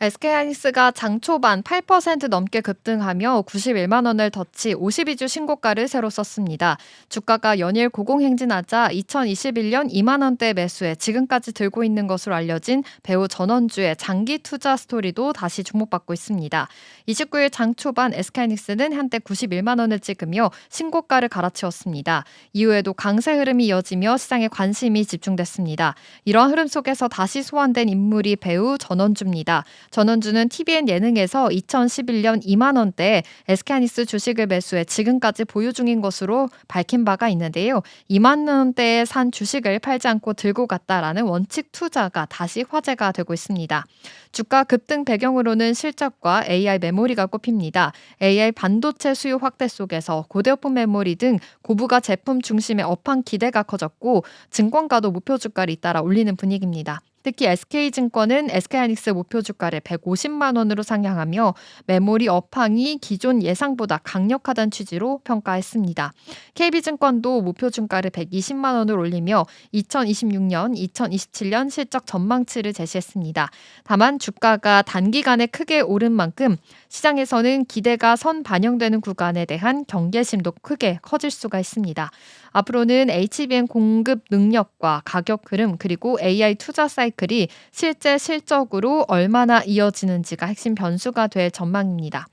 SK하이닉스가 장 초반 8% 넘게 급등하며 91만 원을 덧치 52주 신고가를 새로 썼습니다. 주가가 연일 고공행진하자 2021년 2만 원대 매수에 지금까지 들고 있는 것으로 알려진 배우 전원주의 장기 투자 스토리도 다시 주목받고 있습니다. 29일 장 초반 SK하이닉스는 한때 91만 원을 찍으며 신고가를 갈아치웠습니다. 이후에도 강세 흐름이 이어지며 시장에 관심이 집중됐습니다. 이러한 흐름 속에서 다시 소환된 인물이 배우 전원주입니다. 전원주는 TVN 예능에서 2011년 2만 원대에 SK하이닉스 주식을 매수해 지금까지 보유 중인 것으로 밝힌 바가 있는데요. 2만 원대에 산 주식을 팔지 않고 들고 갔다라는 원칙 투자가 다시 화제가 되고 있습니다. 주가 급등 배경으로는 실적과 AI 메모리가 꼽힙니다. AI 반도체 수요 확대 속에서 고대오픈 메모리 등 고부가 제품 중심의 업황 기대가 커졌고 증권가도 목표 주가를 잇따라 올리는 분위기입니다. 특히 SK증권은 SK하이닉스 목표 주가를 150만 원으로 상향하며 메모리 업황이 기존 예상보다 강력하다는 취지로 평가했습니다. KB증권도 목표 주가를 120만 원을 올리며 2026년, 2027년 실적 전망치를 제시했습니다. 다만 주가가 단기간에 크게 오른 만큼 시장에서는 기대가 선 반영되는 구간에 대한 경계심도 크게 커질 수가 있습니다. 앞으로는 HBM 공급 능력과 가격 흐름 그리고 AI 투자 사이 클이 실제 실적으로 얼마나 이어지는지가 핵심 변수가 될 전망입니다.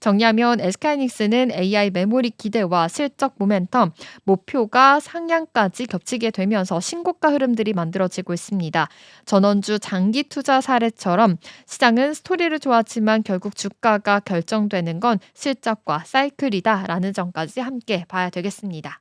정리하면 SK하이닉스는 AI 메모리 기대와 실적 모멘텀, 목표가 상향까지 겹치게 되면서 신고가 흐름들이 만들어지고 있습니다. 전원주 장기 투자 사례처럼 시장은 스토리를 좋아하지만 결국 주가가 결정되는 건 실적과 사이클이다라는 점까지 함께 봐야 되겠습니다.